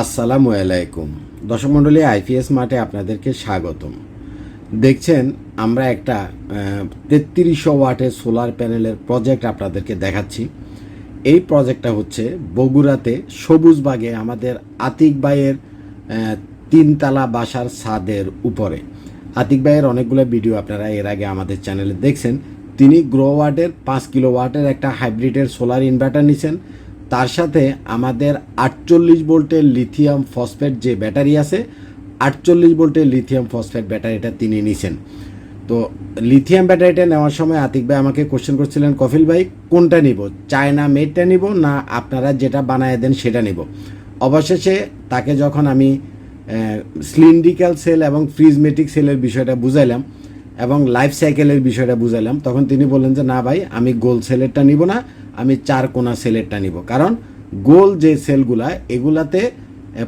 আসসালামু আলাইকুম। দর্শক মণ্ডলী, আইপিএস মাঠে আপনাদেরকে স্বাগতম। দেখছেন, আমরা একটা তেত্রিশশো ওয়াটের সোলার প্যানেলের প্রজেক্ট আপনাদেরকে দেখাচ্ছি। এই প্রজেক্টটা হচ্ছে বগুড়াতে সবুজবাগে আমাদের আতিক ভাইয়ের তিনতলা বাসার ছাদের উপরে। আতিক ভাইয়ের অনেকগুলো ভিডিও আপনারা এর আগে আমাদের চ্যানেলে দেখছেন। তিনি গ্রো ওয়াটের, পাঁচ কিলো ওয়াটের একটা হাইব্রিডের সোলার ইনভার্টার নিছেন। তার সাথে আমাদের আটচল্লিশ ভোল্টের লিথিয়াম ফসফেট যে ব্যাটারি আছে, আটচল্লিশ ভোল্টের লিথিয়াম ফসফেট ব্যাটারিটা তিনি নিছেন। তো লিথিয়াম ব্যাটারিটা নেওয়ার সময় আতিক ভাই আমাকে কোশ্চেন করছিলেন, কফিল ভাই, কোনটা নিব? চায়না মেডটা নিব না আপনারা যেটা বানায় দেন সেটা নিব? অবশেষে তাকে যখন আমি স্লিন্ডিক্যাল সেল এবং ফ্রিজমেটিক সেলের বিষয়টা বুঝাইলাম এবং লাইফ সাইকেলের বিষয়টা বুঝাইলাম। তখন তিনি বললেন যে, না ভাই, আমি গোল সেলেরটা নিব না, আমি চার কোনা সেলেরটা নিব। কারণ গোল যে সেলগুলা এগুলাতে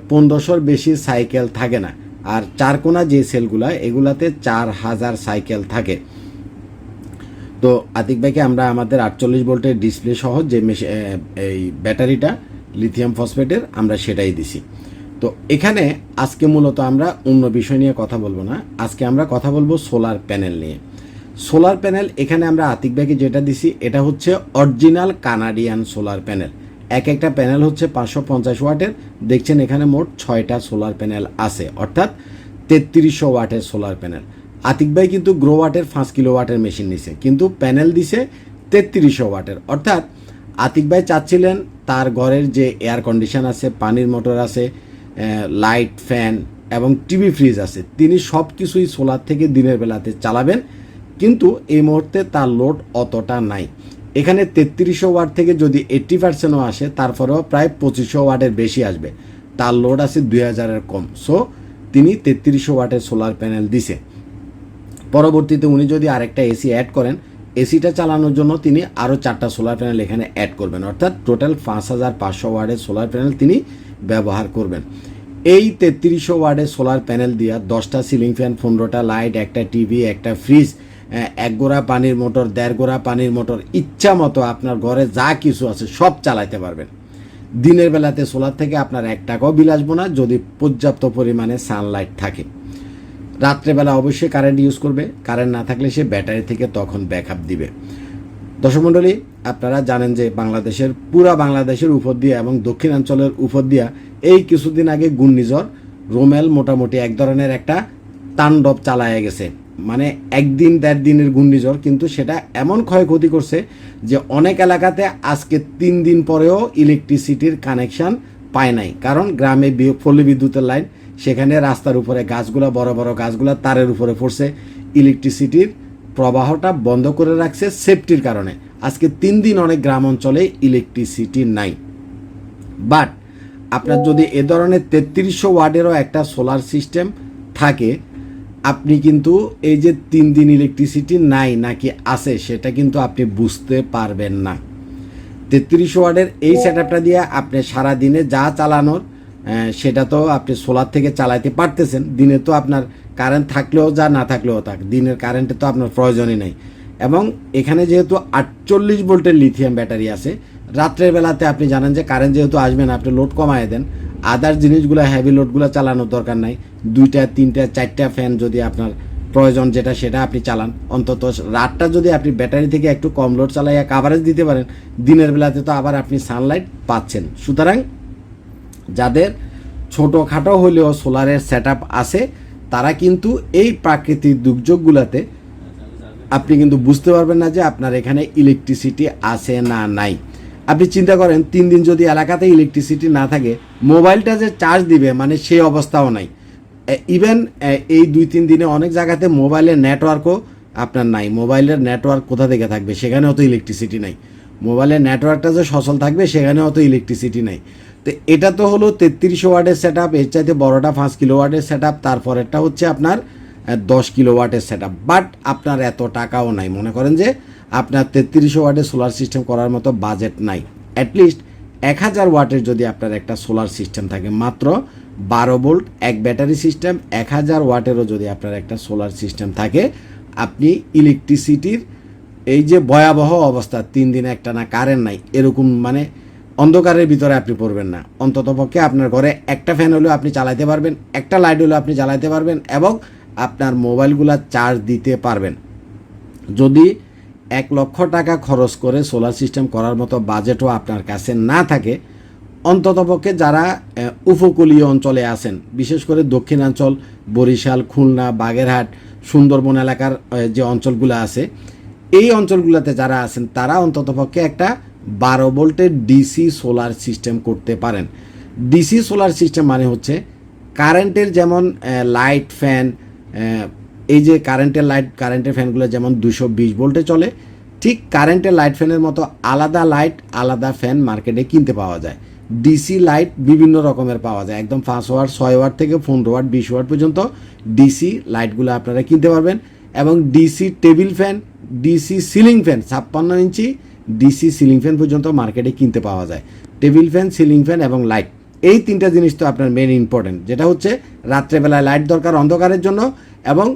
পনেরোশোর বেশি সাইকেল থাকে না। আর চার কোনা যে সেলগুলা এগুলাতে চার হাজার সাইকেল থাকে। তো আতিক ভাইকে আমরা আমাদের আটচল্লিশ ভোল্টের ডিসপ্লে সহ যে এই ব্যাটারিটা লিথিয়াম ফসফেটের আমরা সেটাই দিছি। তো এখানে আজকে মূলত আমরা অন্য বিষয় নিয়ে কথা বলব না। আজকে আমরা কথা বলব সোলার প্যানেল নিয়ে। সোলার প্যানেল, এখানে আমরা আতিক ভাইকে যেটা দিছি, এটা হচ্ছে অরিজিনাল কানাডিয়ান সোলার প্যানেল। এক একটা প্যানেল হচ্ছে পাঁচশো পঞ্চাশ ওয়াটের। দেখছেন এখানে মোট ছয়টা সোলার প্যানেল আছে, অর্থাৎ তেত্রিশশো ওয়াটের সোলার প্যানেল। আতিক ভাই কিন্তু গ্রো ওয়াটের, পাঁচ কিলো ওয়াটের মেশিন নিছে, কিন্তু প্যানেল দিছে তেত্রিশশো ওয়াটের। অর্থাৎ আতিক ভাই চাচ্ছিলেন তার ঘরের যে এয়ার কন্ডিশন আছে, পানির মোটর আছে লাইট, ফ্যান এবং টিভি, ফ্রিজ আছে। তিনি সব কিছুই সোলার থেকে দিনের বেলাতে চালাবেন, কিন্তু এই মুহূর্তে তার লোড অতটা নাই। এখানে তেত্রিশশো ওয়াট থেকে যদি এইট্টি পার্সেন্টও আসে তারপরেও প্রায় পঁচিশশো ওয়াটের বেশি আসবে। তার লোড আছে দুই হাজারের কম। সো, তিনি তেত্রিশশো ওয়াটের সোলার প্যানেল দিছে। পরবর্তীতে উনি যদি আরেকটা এসি অ্যাড করেন, এসিটা চালানোর জন্য তিনি আরও চারটা সোলার প্যানেল এখানে অ্যাড করবেন। অর্থাৎ টোটাল পাঁচ হাজার পাঁচশো ওয়ার্ডের সোলার প্যানেল তিনি ব্যবহার করবেন। এই তেত্রিশশো ওয়ার্ডের সোলার প্যানেল দিয়া দশটা সিলিং ফ্যান, পনেরোটা লাইট, একটা টিভি, একটা ফ্রিজ এক গোড়া পানির মোটর, দেড় গোড়া পানির মোটর, ইচ্ছা মতো আপনার ঘরে যা কিছু আছে সব চালাইতে পারবেন। দিনের বেলাতে সোলার থেকে আপনার এক টাকাও বিল আসব না, যদি পর্যাপ্ত পরিমাণে সানলাইট থাকে। রাত্রেবেলা অবশ্যই কারেন্ট ইউজ করবে কারেন্ট না থাকলে সে ব্যাটারি থেকে তখন ব্যাকআপ দিবে। দর্শক মণ্ডলী আপনারা জানেন যে বাংলাদেশের, পুরা বাংলাদেশের উপর দিয়ে এবং দক্ষিণাঞ্চলের উপর দিয়া এই কিছুদিন আগে ঘূর্ণিঝড় রোমেল মোটামুটি এক ধরনের একটা তাণ্ডব চালায় গেছে। মানে একদিন দেড় দিনের ঘূর্ণিঝড়, কিন্তু সেটা এমন ক্ষয়ক্ষতি করছে যে অনেক এলাকাতে আজকে তিন দিন পরেও ইলেকট্রিসিটির কানেকশন পায় নাই। কারণ গ্রামে পল্লী বিদ্যুতের লাইন সেখানে রাস্তার উপরে গাছগুলো, বড় বড় গাছগুলো তারের উপরে পড়ছে ইলেকট্রিসিটির প্রবাহটা বন্ধ করে রাখছে সেফটির কারণে। আজকে তিন দিন অনেক গ্রাম অঞ্চলে ইলেকট্রিসিটি নাই। বাট আপনার যদি এ ধরনের তেত্রিশশো ওয়ার্ডেরও একটা সোলার সিস্টেম থাকে, আপনি কিন্তু এই যে তিন দিন ইলেকট্রিসিটি নাই নাকি আছে, সেটা কিন্তু আপনি বুঝতে পারবেন না। তেত্রিশ ওয়ার্ডের এই সেটআপটা দিয়ে আপনি সারা দিনে যা চালানোর সেটা তো আপনি সোলার থেকে চালাতে পারতেছেন। দিনে তো আপনার কারেন্ট থাকলেও যা, না থাকলেও থাক। দিনের কারেন্টে তো আপনার প্রয়োজনই নাই। এবং এখানে যেহেতু আটচল্লিশ ভোল্টের লিথিয়াম ব্যাটারি আছে, রাত্রের বেলাতে আপনি জানেন যে কারেন্ট যেহেতু আসবেন আপনি লোড কমায় দেন। আদার জিনিসগুলো হ্যাভি লোডগুলো চালানোর দরকার নাই। দুইটা, তিনটা, চারটা ফ্যান যদি আপনার প্রয়োজন যেটা, সেটা আপনি চালান। অন্তত রাতটা যদি আপনি ব্যাটারি থেকে একটু কম লোড চালাইয়া কাভারেজ দিতে পারেন, দিনের বেলাতে তো আবার আপনি সানলাইট পাচ্ছেন। সুতরাং যাদের ছোটোখাটো হলেও সোলারের সেট আছে তারা কিন্তু এই প্রাকৃতিক দুর্যোগগুলোতে আপনি কিন্তু বুঝতে পারবেন না যে আপনার এখানে ইলেকট্রিসিটি আছে না নাই। আপনি চিন্তা করেন, তিন দিন যদি এলাকাতে ইলেকট্রিসিটি না থাকে, মোবাইলটা যে চার্জ দিবে মানে সেই অবস্থাও নাই। ইভেন এই দুই তিন দিনে অনেক জায়গাতে মোবাইলের নেটওয়ার্কও আপনার নাই। মোবাইলের নেটওয়ার্ক কোথা থেকে থাকবে? সেখানে অত ইলেকট্রিসিটি নাই। মোবাইলের নেটওয়ার্কটা যে সচল থাকবে সেখানে অত ইলেকট্রিসিটি নাই। তো এটা তো হলো তেত্রিশশো ওয়ার্ডের সেট আপ এর চাইতে বড়টা পাঁচ কিলো ওয়ার্ডের সেট আপ তারপরেরটা হচ্ছে আপনার দশ কিলো ওয়াটের সেট আপ বাট আপনার এত টাকাও নাই। মনে করেন যে আপনার তেত্রিশশো ওয়াটের সোলার সিস্টেম করার মতো বাজেট নাই। অ্যাটলিস্ট এক হাজার ওয়াটের যদি আপনার একটা সোলার সিস্টেম থাকে, মাত্র বারো ভোল্ট এক ব্যাটারি সিস্টেম এক হাজার ওয়াটেরও যদি আপনার একটা সোলার সিস্টেম থাকে, আপনি ইলেকট্রিসিটির এই যে ভয়াবহ অবস্থা, তিন দিনে একটা না কারেন্ট নাই, এরকম মানে অন্ধকারের ভিতরে আপনি পড়বেন না। অন্তত পক্ষে আপনার ঘরে একটা ফ্যান হলেও আপনি চালাতে পারবেন, একটা লাইট হলেও আপনি চালাতে পারবেন এবং আপনার মোবাইলগুলা চার্জ দিতে পারবেন। যদি এক লক্ষ টাকা খরচ করে সোলার সিস্টেম করার মতো বাজেটও আপনার কাছে না থাকে অন্ততপক্ষে যারা উপকূলীয় অঞ্চলে আছেন, বিশেষ করে দক্ষিণাঞ্চল, বরিশাল, খুলনা, বাগেরহাট, সুন্দরবন এলাকার যে অঞ্চলগুলো আছে, এই অঞ্চলগুলোতে যারা আছেন, তারা অন্ততপক্ষে একটা বারো ভোল্টের ডিসি সোলার সিস্টেম করতে পারেন। ডিসি সোলার সিস্টেম মানে হচ্ছে কারেন্টের যেমন লাইট ফ্যান এই যে কারেন্টের লাইট, কারেন্টের ফ্যানগুলো যেমন দুশো বিশ ভোল্টে চলে, ঠিক কারেন্টের লাইট ফ্যানের মতো আলাদা লাইট, আলাদা ফ্যান মার্কেটে কিনতে পাওয়া যায়। ডিসি লাইট বিভিন্ন রকমের পাওয়া যায়, একদম পাঁচ ওয়াট ছয় ওয়াট থেকে পনেরো ওয়াট বিশ ওয়াট পর্যন্ত ডিসি লাইটগুলো আপনারা কিনতে পারবেন। এবং DC table fan, DC ceiling fan, ছাপ্পান্ন ইঞ্চি ডিসি সিলিং ফ্যান পর্যন্ত মার্কেটে কিনতে পাওয়া যায়। টেবিল ফ্যান সিলিং ফ্যান এবং লাইট এই তিনটা জিনিস তো আপনার মেন ইম্পর্টেন্ট যেটা হচ্ছে রাত্রেবেলায় লাইট দরকার অন্ধকারের জন্য এবং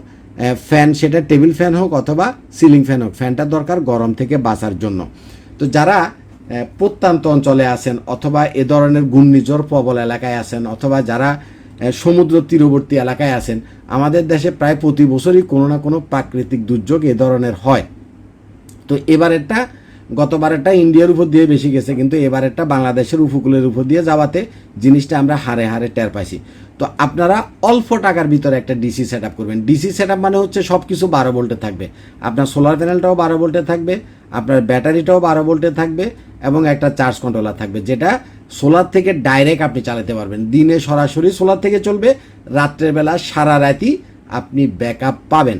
ফ্যান সেটা টেবিল ফ্যান হোক অথবা সিলিং ফ্যান হোক। ফ্যানটা দরকার গরম থেকে বাঁচার জন্য। তো যারা প্রত্যন্ত অঞ্চলে আছেন অথবা এ ধরনের ঘূর্ণিঝড় প্রবল এলাকায় আছেন অথবা যারা সমুদ্র তীরবর্তী এলাকায় আছেন, আমাদের দেশে প্রায় প্রতি বছরই কোনো না কোনো প্রাকৃতিক দুর্যোগ এ ধরনের হয়। তো এবারেরটা গতবারেরটা ইন্ডিয়ার উপর দিয়ে বেশি গেছে, কিন্তু এবারেরটা বাংলাদেশের উপকূলের উপর দিয়ে যাওয়াতে জিনিসটা আমরা হারে হারে টের পাইছি। তো আপনারা অল্প টাকার ভিতরে একটা ডিসি সেট করবেন। ডিসি সেট মানে হচ্ছে সব কিছু বারো ভোল্টে থাকবে। আপনার সোলার প্যানেলটাও বারো ভোল্টে থাকবে, আপনার ব্যাটারিটাও বারো ভোল্টে থাকবে এবং একটা চার্জ কন্ট্রোলার থাকবে, যেটা সোলার থেকে ডাইরেক্ট আপনি চালাতে পারবেন। দিনে সরাসরি সোলার থেকে চলবে, রাত্রের বেলা সারা রাতি আপনি ব্যাকআপ পাবেন।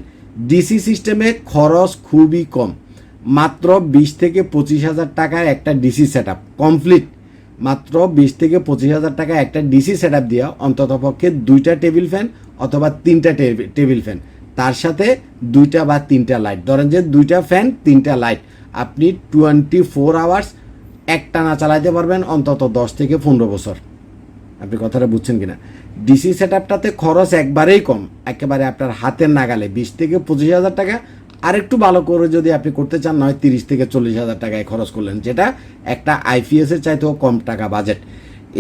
ডিসি সিস্টেমে খরচ খুবই কম। মাত্র বিশ থেকে পঁচিশ হাজার টাকার একটা ডিসি সেট কমপ্লিট মাত্র বিশ থেকে পঁচিশ হাজার টাকা একটা ডিসি সেট আপ দেওয়া অন্ততপক্ষে দুইটা টেবিল ফ্যান অথবা তিনটা টেবিল ফ্যান। তার সাথে দুইটা বা তিনটা লাইট। ধরেন যে দুইটা ফ্যান, তিনটা লাইট। আপনি টোয়েন্টি ফোর আওয়ার্স একটানা চালাইতে পারবেন অন্তত দশ থেকে পনেরো বছর। আপনি কথাটা বুঝছেন কিনা? ডিসি সেট আপটাতে খরচ একবারেই কম। একেবারে আপনার হাতের নাগালে বিশ থেকে পঁচিশ হাজার টাকা আরেকটু ভালো করে যদি আপনি করতে চান, নয়, তিরিশ থেকে চল্লিশ হাজার টাকায় খরচ করলেন, যেটা একটা আইপিএস এর চাইতেও কম টাকা বাজেট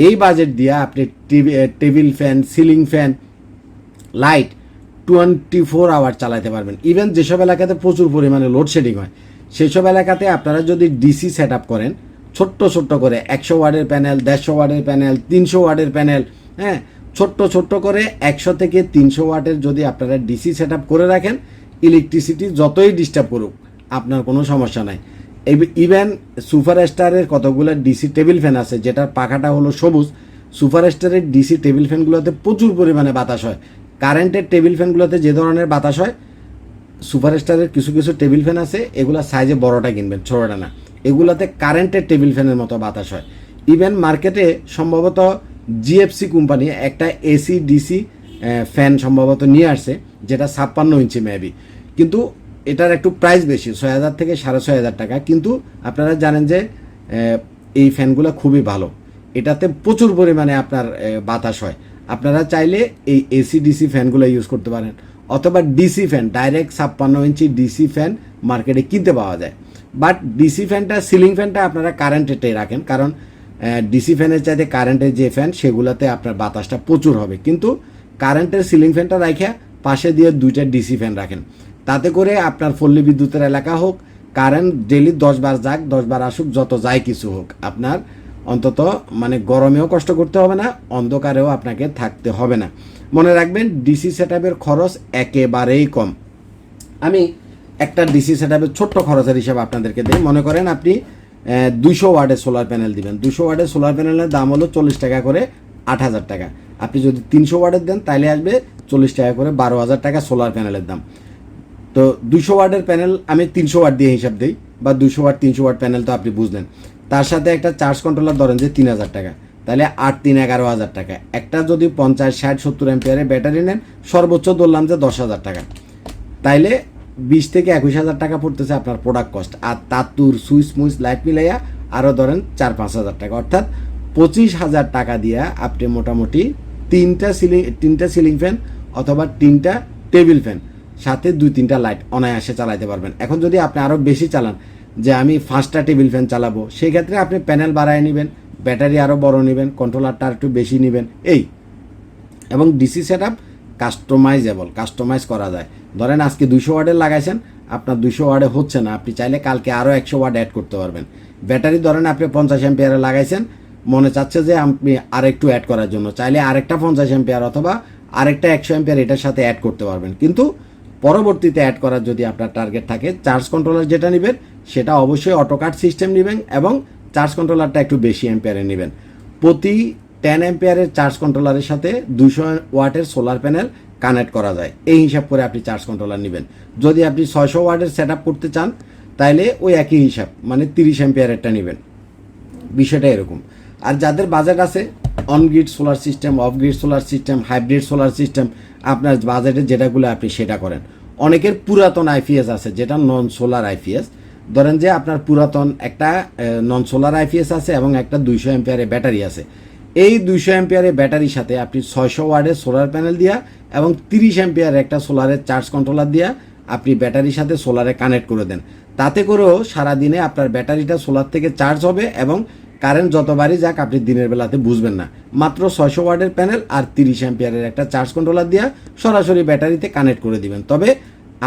এই বাজেট দিয়ে আপনি TV table fan, ceiling fan, light twenty four hour চালাতে পারবেন। ইভেন যেসব এলাকাতে প্রচুর পরিমাণে লোডশেডিং হয়, সেসব এলাকাতে আপনারা যদি ডিসি সেট আপ করেন, ছোট্ট ছোট্ট করে একশো ওয়ার্ডের প্যানেল দেড়শো ওয়ার্ডের প্যানেল তিনশো ওয়ার্ডের প্যানেল হ্যাঁ ছোট্ট ছোট্ট করে একশো থেকে তিনশো ওয়াটের যদি আপনারা ডিসি সেট করে রাখেন ইলেকট্রিসিটি যতই ডিস্টার্ব করুক, আপনার কোনো সমস্যা নাই। ইভেন সুপার স্টারের কতগুলো ডিসি টেবিল ফ্যান আছে, যেটার পাখাটা হলো সবুজ সুপার স্টারের ডিসি টেবিল ফ্যানগুলোতে প্রচুর পরিমাণে বাতাস হয়। কারেন্টের টেবিল ফ্যানগুলোতে যে ধরনের বাতাস হয় সুপারস্টারের কিছু কিছু টেবিল ফ্যান আছে, এগুলো সাইজে বড়টা কিনবেন, ছোটটা না। এগুলাতে কারেন্টের টেবিল ফ্যানের মতো বাতাস হয়। ইভেন মার্কেটে সম্ভবত জিএফসি কোম্পানি একটা এসি ডিসি ফ্যান সম্ভবত নিয়ে আসছে, যেটা ছাপ্পান্ন ইঞ্চি মেবি কিন্তু এটার একটু প্রাইস বেশি, ছয় হাজার থেকে সাড়ে ছয় হাজার টাকা। কিন্তু আপনারা জানেন যে এই ফ্যানগুলো খুবই ভালো। এটাতে প্রচুর পরিমাণে আপনার বাতাস হয়। আপনারা চাইলে এই এসি ডিসি ফ্যানগুলো ইউজ করতে পারেন। অথবা ডিসি ফ্যান ডাইরেক্ট ছাপ্পান্ন ইঞ্চি ডিসি ফ্যান মার্কেটে কিনতে পাওয়া যায়। বাট ডিসি ফ্যানটা সিলিং ফ্যানটা আপনারা কারেন্টেটাই রাখেন। কারণ ডিসি ফ্যানের চাইতে কারেন্টের যে ফ্যান সেগুলোতে আপনার বাতাসটা প্রচুর হবে। কিন্তু কারেন্টের সিলিং ফ্যানটা রাখে পাশে দিয়ে দুইটা ডিসি ফ্যান রাখেন। তাতে করে আপনার পল্লী বিদ্যুতের এলাকা হোক, কারেন্ট ডেলি দশ বার যাক, দশ বার আসুক, যত যাই কিছু হোক, আপনার অন্তত মানে গরমেও কষ্ট করতে হবে না, অন্ধকারেও আপনাকে থাকতে হবে না। মনে রাখবেন, ডিসি সেট খরচ একেবারেই কম। আমি একটা ডিসি সেট ছোট্ট খরচের হিসাব আপনাদেরকে দিই। মনে করেন আপনি দুশো ওয়ার্ডের সোলার প্যানেল দিবেন। দুশো ওয়ার্ডের সোলার প্যানেলের দাম হলো চল্লিশ টাকা করে আট হাজার টাকা। আপনি যদি তিনশো ওয়ার্ডের দেন তাহলে আসবে চল্লিশ টাকা করে বারো হাজার টাকা সোলার প্যানেলের দাম। তো দুশো ওয়ার্ডের প্যানেল আমি তিনশো ওয়াট দিয়ে হিসাব দিই, বা দুশো ওয়াট, তিনশো ওয়াট প্যানেল তো আপনি বুঝলেন। তার সাথে একটা চার্জ কন্ট্রোলার ধরেন যে তিন হাজার টাকা তাহলে আট, তিন, এগারো হাজার টাকা। একটা যদি পঞ্চাশ, ষাট, সত্তর এম্পিয়ারের ব্যাটারি নেন, সর্বোচ্চ ধরলাম যে দশ হাজার টাকা। তাইলে বিশ থেকে একুশ হাজার টাকা পড়তেছে আপনার প্রোডাক্ট কস্ট আর তাতুর, সুইচ, মুইচ লাইট মিলাইয়া আরও ধরেন চার, পাঁচ হাজার টাকা। অর্থাৎ পঁচিশ হাজার টাকা দিয়া আপনি মোটামুটি তিনটা সিলিং তিনটা সিলিং ফ্যান অথবা তিনটা টেবিল ফ্যান সাথে দুই তিনটা লাইট অনায়াসে চালাইতে পারবেন। এখন যদি আপনি আরও বেশি চালান যে আমি পাঁচটা টেবিল ফ্যান চালাবো সেই ক্ষেত্রে আপনি প্যানেল বাড়ায় নেবেন ব্যাটারি আরও বড় নেবেন কন্ট্রোলারটা একটু বেশি নেবেন, এই। এবং DC set up customisable customise করা যায়। ধরেন আজকে দুশো ওয়ার্ডের লাগাইছেন, আপনার দুশো ওয়ার্ডে হচ্ছে না। আপনি চাইলে কালকে আরও একশো ওয়ার্ড অ্যাড করতে পারবেন। ব্যাটারি ধরেন আপনি পঞ্চাশ এম্পিয়ারে লাগাইছেন মনে চাচ্ছে যে আপনি আরেকটু অ্যাড করার জন্য। চাইলে আরেকটা পঞ্চাশ এম্পিয়ার অথবা আরেকটা একশো এম্পিয়ার এটার সাথে অ্যাড করতে পারবেন। কিন্তু পরবর্তীতে অ্যাড করার যদি আপনার টার্গেট থাকে চার্জ কন্ট্রোলার যেটা নেবেন, সেটা অবশ্যই অটোকাট সিস্টেম নেবেন এবং চার্জ কন্ট্রোলারটা একটু বেশি এম্পিয়ারে নেবেন। প্রতি টেন এম্পিয়ারের চার্জ কন্ট্রোলারের সাথে দুশো ওয়াটের সোলার প্যানেল কানেক্ট করা যায়। এই হিসাব করে আপনি চার্জ কন্ট্রোলার নেবেন। যদি আপনি ছয়শো ওয়াটের সেট করতে চান তাহলে ওই একই হিসাব মানে তিরিশ এম্পিয়ারেরটা নেবেন। বিষয়টা এরকম। আর যাদের বাজেট আছে on grid solar system off grid solar system hybrid solar system আপনার বাজেটে যেটাগুলো আপনি সেটা করেন। অনেকের পুরাতন আইপিএস আছে, যেটা নন সোলার আইপিএস ধরেন যে আপনার পুরাতন একটা নন সোলার আইপিএস আছে এবং একটা দুইশো এম্পিয়ারের ব্যাটারি আছে। এই দুইশো এম্পিয়ারের ব্যাটারির সাথে আপনি ছয়শো ওয়ার্ডের সোলার প্যানেল দিয়া এবং তিরিশ এম্পিয়ার একটা সোলারের চার্জ কন্ট্রোলার দিয়া আপনি ব্যাটারির সাথে সোলারে কানেক্ট করে দেন। তাতে করেও সারাদিনে আপনার ব্যাটারিটা সোলার থেকে চার্জ হবে এবং কারেন্ট যতবারই যাক, আপনি দিনের বেলাতে বুঝবেন না। মাত্র ছয়শো ওয়ার্ডের প্যানেল আর তিরিশ অ্যাম্পিয়ারের একটা চার্জ কন্ট্রোলার দিয়ে সরাসরি ব্যাটারিতে কানেক্ট করে দিবেন। তবে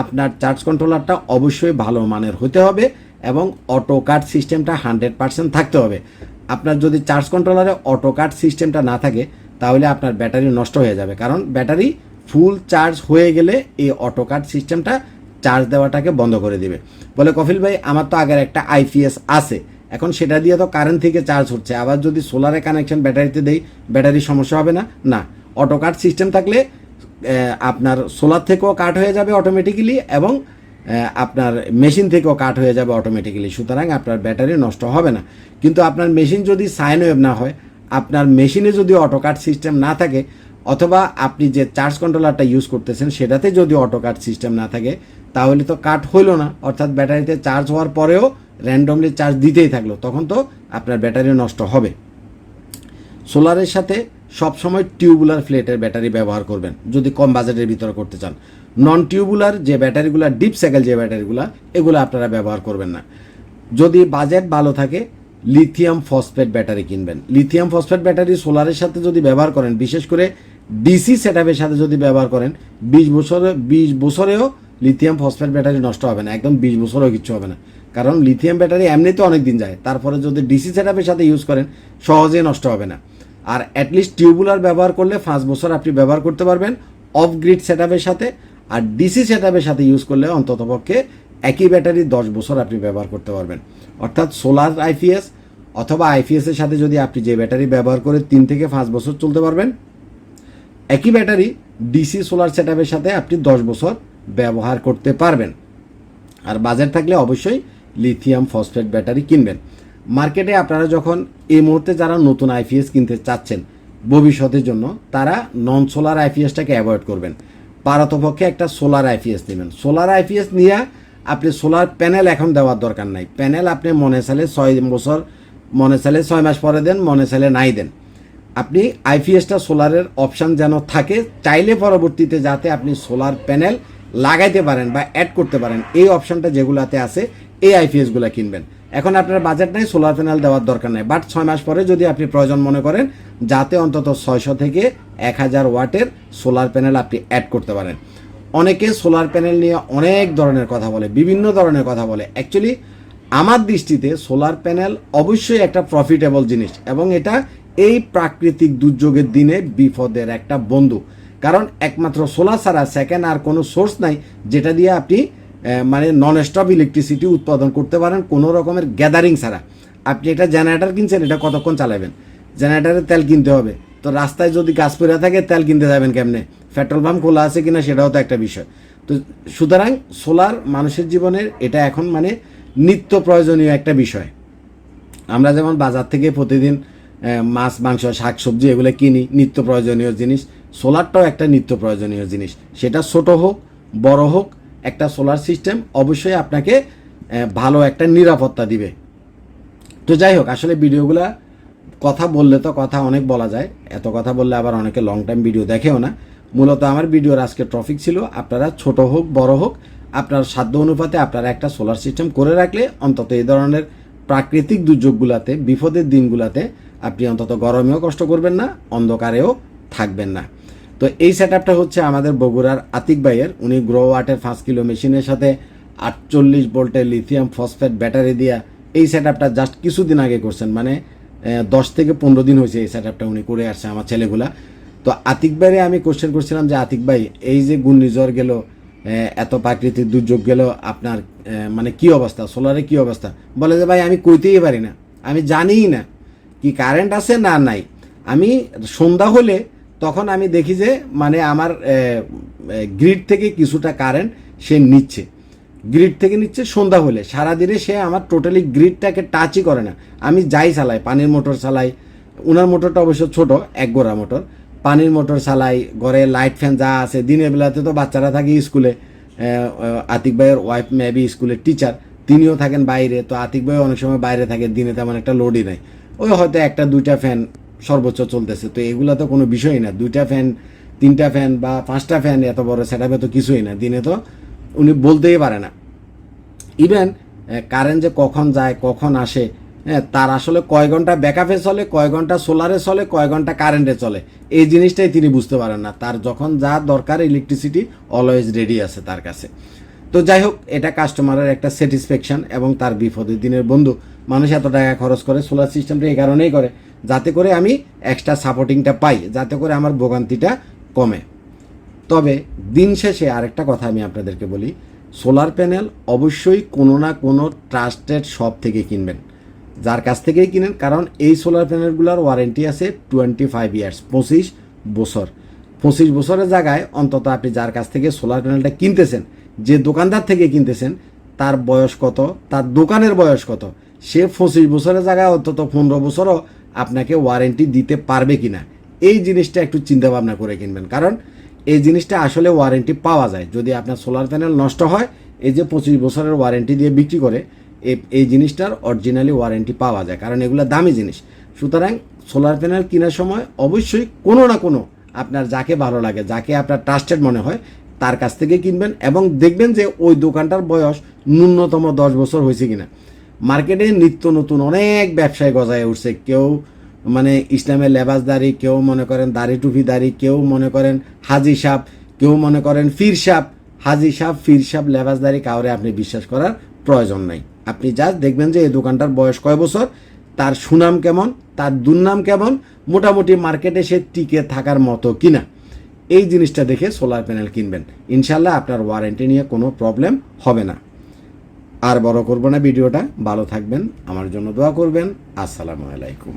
আপনার চার্জ কন্ট্রোলারটা অবশ্যই ভালো মানের হতে হবে এবং অটো কাট সিস্টেমটা হান্ড্রেড পার্সেন্ট থাকতে হবে। আপনার যদি চার্জ কন্ট্রোলারে অটো কাট সিস্টেমটা না থাকে, তাহলে আপনার ব্যাটারি নষ্ট হয়ে যাবে। কারণ ব্যাটারি ফুল চার্জ হয়ে গেলে এই অটো কাট সিস্টেমটা চার্জ দেওয়াটাকে বন্ধ করে দিবে। বলে কফিল ভাই, আমার তো আগের একটা আইপিএস আছে। এখন সেটা দিয়ে তো কারেন্ট থেকে চার্জ হচ্ছে। আবার যদি সোলারে কানেকশন ব্যাটারিতে দেই ব্যাটারির সমস্যা হবে না? না। অটো কাট সিস্টেম থাকলে আপনার সোলার থেকেও কাট হয়ে যাবে অটোমেটিক্যালি এবং আপনার মেশিন থেকেও কাট হয়ে যাবে অটোমেটিক্যালি সুতরাং আপনার ব্যাটারি নষ্ট হবে না। কিন্তু আপনার মেশিন যদি সাইন ওয়েভ না হয়, আপনার মেশিনে যদি অটো কাট সিস্টেম না থাকে, অথবা আপনি যে চার্জ কন্ট্রোলারটা ইউজ করতেছেন, সেটাতে যদি অটো কাট সিস্টেম না থাকে, তাহলে তো কাট হইল না। অর্থাৎ ব্যাটারিতে চার্জ হওয়ার পরেও র্যান্ডমলি চার্জ দিতেই থাকল, তখন তো আপনার ব্যাটারি নষ্ট হবে। সোলারের সাথে সবসময় টিউবুলার ফ্লেটের ব্যাটারি ব্যবহার করবেন, যদি কম বাজেটের ভিতরে করতে চান। নন টিউবুলার যে ব্যাটারিগুলো, ডিপ সাইকেল যে ব্যাটারিগুলো, এগুলো আপনারা ব্যবহার করবেন না। যদি বাজেট ভালো থাকে, লিথিয়াম ফসফেট ব্যাটারি কিনবেন। লিথিয়াম ফসফেট ব্যাটারি সোলারের সাথে যদি ব্যবহার করেন, বিশেষ করে ডিসি সেটআপের সাথে যদি ব্যবহার করেন, বিশ বছরে বিশ বছরেও লিথিয়াম ফসফেট ব্যাটারি নষ্ট হবে না, একদম বিশ বছরেও কিচ্ছু হবে না। কারণ লিথিয়াম ব্যাটারি এমনিতে অনেক দিন যায়, তারপরে যদি ডিসি সেটআপের সাথে ইউজ করেন, সহজেই নষ্ট হবে না। আর অ্যাটলিস্ট টিউবুলার ব্যবহার করলে পাঁচ বছর আপনি ব্যবহার করতে পারবেন অফ গ্রিড সেটআপের সাথে, আর ডিসি সেটআপের সাথে ইউজ করলে অন্ততপক্ষে একই ব্যাটারি দশ বছর আপনি ব্যবহার করতে পারবেন। অর্থাৎ সোলার আইপিএস অথবা আইপিএস এর সাথে যদি আপনি যে ব্যাটারি ব্যবহার করে তিন থেকে পাঁচ বছর চলতে পারবেন, একই ব্যাটারি ডিসি সোলার সেটআপের সাথে আপনি দশ বছর ব্যবহার করতে পারবেন। আর বাজেট থাকলে অবশ্যই লিথিয়াম ফসফেট ব্যাটারি কিনবেন। মার্কেটে আপনারা যখন এই মুহূর্তে যারা নতুন আইপিএস কিনতে চাচ্ছেন, ভবিষ্যতের জন্য তারা নন সোলার আইপিএসটাকে অ্যাভয়েড করবেন। পারতপক্ষে একটা সোলার আইপিএস নেবেন। সোলার আইপিএস নিয়ে আপনি সোলার প্যানেল এখন দেওয়ার দরকার নাই। প্যানেল আপনি মনে চালে ছয় বছর, মনে চালে ছয় মাস পরে দেন, মনে চালে নাই দেন। আপনি আইপিএসটা সোলারের অপশান যেন থাকে, চাইলে পরবর্তীতে যাতে আপনি সোলার প্যানেল লাগাইতে পারেন বা অ্যাড করতে পারেন। এই অপশানটা যেগুলাতে আছে এই আইপিএসগুলো কিনবেন। এখন আপনার বাজেট নাই সোলার প্যানেল দেওয়ার দরকার নাই। বাট ছয় মাস পরে যদি আপনি প্রয়োজন মনে করেন, যাতে অন্তত ছয়শো থেকে এক হাজার ওয়াটের সোলার প্যানেল আপনি অ্যাড করতে পারেন। অনেকে সোলার প্যানেল নিয়ে অনেক ধরনের কথা বলে, বিভিন্ন ধরনের কথা বলে। অ্যাকচুয়ালি আমার দৃষ্টিতে সোলার প্যানেল অবশ্যই একটা প্রফিটেবল জিনিস এবং এটা এই প্রাকৃতিক দুর্যোগের দিনে বিপদের একটা বন্ধু। কারণ একমাত্র সোলার ছাড়া সেকেন্ড আর কোনো সোর্স নাই, যেটা দিয়ে আপনি মানে নন স্টপ ইলেকট্রিসিটি উৎপাদন করতে পারেন কোনো রকমের গ্যাদারিং ছাড়া। আপনি একটা জেনারেটার কিনছেন, এটা কতক্ষণ চালাবেন? জেনারেটারের তেল কিনতে হবে। তো রাস্তায় যদি গাছ পড়ে থাকে, তেল কিনতে যাবেন কেমনে? পেট্রোল পাম্প খোলা আছে কিনা সেটাও তো একটা বিষয়। তো সুতরাং সোলার মানুষের জীবনের এটা এখন মানে নিত্য প্রয়োজনীয় একটা বিষয়। আমরা যেমন বাজার থেকে প্রতিদিন মাছ, মাংস, শাক, সবজি এগুলো কিনি, নিত্য প্রয়োজনীয় জিনিস। সোলারটাও একটা নিত্য প্রয়োজনীয় জিনিস। সেটা ছোট হোক, বড় হোক একটা সোলার সিস্টেম অবশ্যই আপনাকে ভালো একটা নিরাপত্তা দিবে। তো যাই হোক, আসলে ভিডিওগুলা কথা বললে তো কথা অনেক বলা যায়। এত কথা বললে আবার অনেকে লং টাইম ভিডিও দেখেও না। মূলত আমার ভিডিওর আজকে টপিক ছিল আপনারা ছোট হোক, বড় হোক, আপনার সাধ্য অনুপাতে আপনারা একটা সোলার সিস্টেম করে রাখলে অন্তত এই ধরনের প্রাকৃতিক দুর্যোগগুলাতে, বিপদের দিনগুলাতে আপনি অন্তত গরমেও কষ্ট করবেন না, অন্ধকারেও থাকবেন না। তো এই সেট হচ্ছে আমাদের বগুড়ার আতিক ভাইয়ের। উনি গ্রো ওয়াটের পাঁচ কিলো মেশিনের সাথে আটচল্লিশ ভোল্টের লিথিয়াম ফসফেট ব্যাটারি দিয়া এই সেট জাস্ট কিছুদিন আগে করছেন। মানে দশ থেকে পনেরো দিন হয়েছে এই সেট উনি করে আসছে আমার ছেলেগুলা। তো আতিক ভাইরে আমি কোশ্চেন করছিলাম যে, আতিক ভাই, এই যে ঘূর্ণিঝড় গেল এত প্রাকৃতিক দুর্যোগ গেল, আপনার মানে কি অবস্থা? সোলারে কি অবস্থা? বলে যে, ভাই, আমি কইতেই পারি না। আমি জানিই না। কি কারেন্ট আছে না নাই? আমি সন্ধ্যা হলে তখন আমি দেখি যে মানে আমার গ্রিড থেকে কিছুটা কারেন্ট সে নিচ্ছে। গ্রিড থেকে নিচ্ছে সন্ধ্যা হলে। সারাদিনে সে আমার টোটালি গ্রিডটাকে টাচই করে না। আমি যাই চালাই, পানির মোটর চালাই। উনার মোটরটা অবশ্য ছোট, এক গোড়া মোটর পানির মোটর চালাই, ঘরে লাইট ফ্যান যা আছে। দিনের বেলাতে তো বাচ্চারা থাকে স্কুলে। আতিক ভাইয়ের ওয়াইফ মেবি স্কুলের টিচার তিনিও থাকেন বাইরে। তো আতিক ভাই অনেক সময় বাইরে থাকে, দিনে তেমন একটা লোডই নাই। ওই হয়তো একটা দুইটা ফ্যান সর্বোচ্চ চলতেছে। তো এগুলো তো কোনো বিষয়ই না। দুইটা ফ্যান তিনটা ফ্যান বা পাঁচটা ফ্যান এত বড় সেট তো কিছুই না। দিনে তো উনি বলতেই পারে না। ইভেন কারেন্ট যে কখন যায়, কখন আসে হ্যাঁ তার আসলে কয় ঘণ্টা ব্যাকআপে চলে, কয় ঘণ্টা সোলারে চলে, কয় ঘণ্টা কারেন্টে চলে। এই জিনিসটাই তিনি বুঝতে পারেন না। তার যখন যা দরকার ইলেকট্রিসিটি অলওয়েজ রেডি আছে তার কাছে। তো যাই হোক, এটা কাস্টমারের একটা স্যাটিসফ্যাকশন এবং তার বিপদের দিনের বন্ধু। মানুষ এত টাকা খরচ করে সোলার সিস্টেমটা এই কারণেই করে। যাতে করে আমি এক্সট্রা সাপোর্টিংটা পাই, যাতে করে আমার ভোগান্তিটা কমে। তবে দিন শেষে আরেকটা কথা আমি আপনাদেরকে বলি সোলার প্যানেল অবশ্যই কোনো না কোনো ট্রাস্টেড শপ থেকে কিনবেন। যার কাছ থেকেই কিনেন, কারণ এই সোলার প্যানেলগুলোর ওয়ারেন্টি আছে টোয়েন্টি ফাইভ ইয়ার্স পঁচিশ বছর। পঁচিশ বছরের জায়গায় অন্তত আপনি যার কাছ থেকে সোলার প্যানেলটা কিনতেছেন, যে দোকানদার থেকে কিনতেছেন, তার বয়স কত, তার দোকানের বয়স কত, সে পঁচিশ বছরের জায়গায় অন্তত পনেরো বছরও আপনাকে ওয়ারেন্টি দিতে পারবে কিনা? এই জিনিসটা একটু চিন্তা ভাবনা করে কিনবেন। কারণ এই জিনিসটা আসলে ওয়ারেন্টি পাওয়া যায়। যদি আপনার সোলার প্যানেল নষ্ট হয়, এই যে পঁচিশ বছরের ওয়ারেন্টি দিয়ে বিক্রি করে এই জিনিসটার অরিজিনালি ওয়ারেন্টি পাওয়া যায়। কারণ এগুলো দামি জিনিস। সুতরাং সোলার প্যানেল কেনার সময় অবশ্যই কোনো না কোনো আপনার যাকে ভালো লাগে, যাকে আপনার ট্রাস্টেড মনে হয়, তার কাছ থেকে কিনবেন এবং দেখবেন যে ওই দোকানটার বয়স ন্যূনতম দশ বছর হয়েছে কিনা। মার্কেটে নিত্য নতুন অনেক ব্যবসায় গজায় উঠছে। কেউ মানে ইসলামের লেবাসদারি, কেউ মনে করেন দাড়ি টুপি দাড়ি, কেউ মনে করেন হাজি সাপ, কেউ মনে করেন ফির সাপ। হাজি সাপ, ফির সাপ, লেবাসদারি কাউরে আপনি বিশ্বাস করার প্রয়োজন নাই। আপনি জাস্ট দেখবেন যে এই দোকানটার বয়স কয় বছর, তার সুনাম কেমন, তার দুর্নাম কেমন, মোটামুটি মার্কেটে সে টিকে থাকার মতো কিনা। এই জিনিসটা দেখে সোলার প্যানেল কিনবেন। ইনশাল্লাহ আপনার ওয়ারেন্টি নিয়ে কোনো প্রবলেম হবে না। আর বড় করব না ভিডিওটা। ভালো থাকবেন আমার জন্য দোয়া করবেন। আসসালামু আলাইকুম।